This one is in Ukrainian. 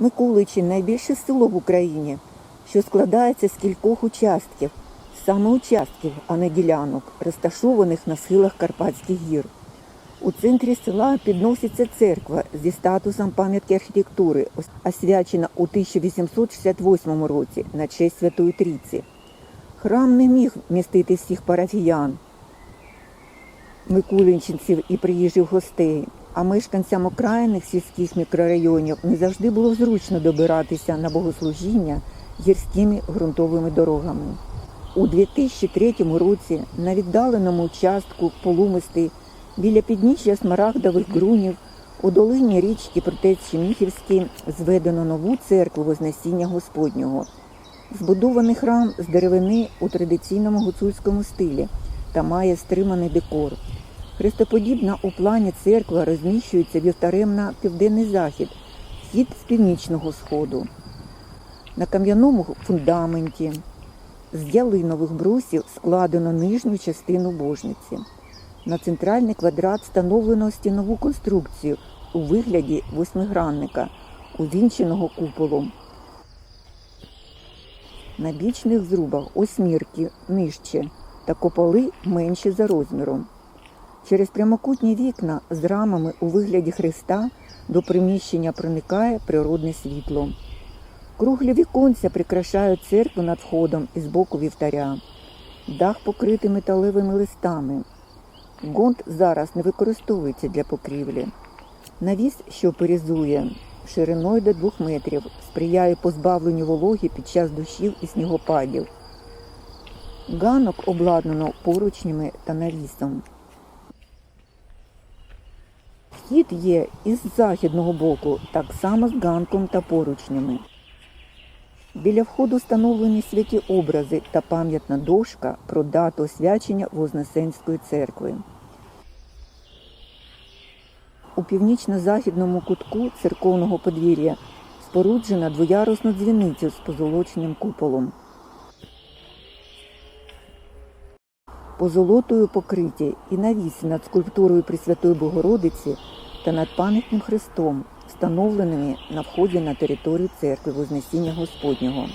Миколичин найбільше село в Україні, що складається з кількох участків, саме участків, а не ділянок, розташованих на схилах Карпатських гір. У центрі села підноситься церква зі статусом пам'ятки архітектури, освячена у 1868 році на честь Святої Трійці. Храм не міг вмістити всіх парафіян, микулинчинців і приїжджих гостей, а мешканцям окраїних сільських мікрорайонів не завжди було зручно добиратися на богослужіння гірськими ґрунтовими дорогами. У 2003 році на віддаленому участку полумисти біля підніжжя смарагдових ґрунів у долині річки Протець-Чеміхівській зведено нову церкву Вознесіння Господнього. Збудований храм з деревини у традиційному гуцульському стилі та має стриманий декор. Хрестоподібна у плані церква розміщується вівтарем на південний захід, схід з північного сходу. На кам'яному фундаменті з ялинових брусів складено нижню частину божниці. На центральний квадрат встановлено стінову конструкцію у вигляді восьмигранника, увінченого куполом. На бічних зрубах осьмірки нижче та куполи менші за розміром. Через прямокутні вікна з рамами у вигляді хреста до приміщення проникає природне світло. Круглі віконця прикрашають церкву над входом і з боку вівтаря. Дах покритий металевими листами. Гонт зараз не використовується для покрівлі. Навіс, що перезує шириною до двох метрів, сприяє позбавленню вологи під час дощів і снігопадів. Ганок обладнано поручнями та навісом. Вхід є із західного боку, так само з ганком та поручнями. Біля входу встановлені святі образи та пам'ятна дошка про дату освячення Вознесенської церкви. У північно-західному кутку церковного подвір'я споруджена двоярусну дзвіницю з позолоченим куполом. Позолотою покриті і навісі над скульптурою Пресвятої Богородиці та над пам'ятним хрестом, встановленими на вході на територію церкви Вознесіння Господнього.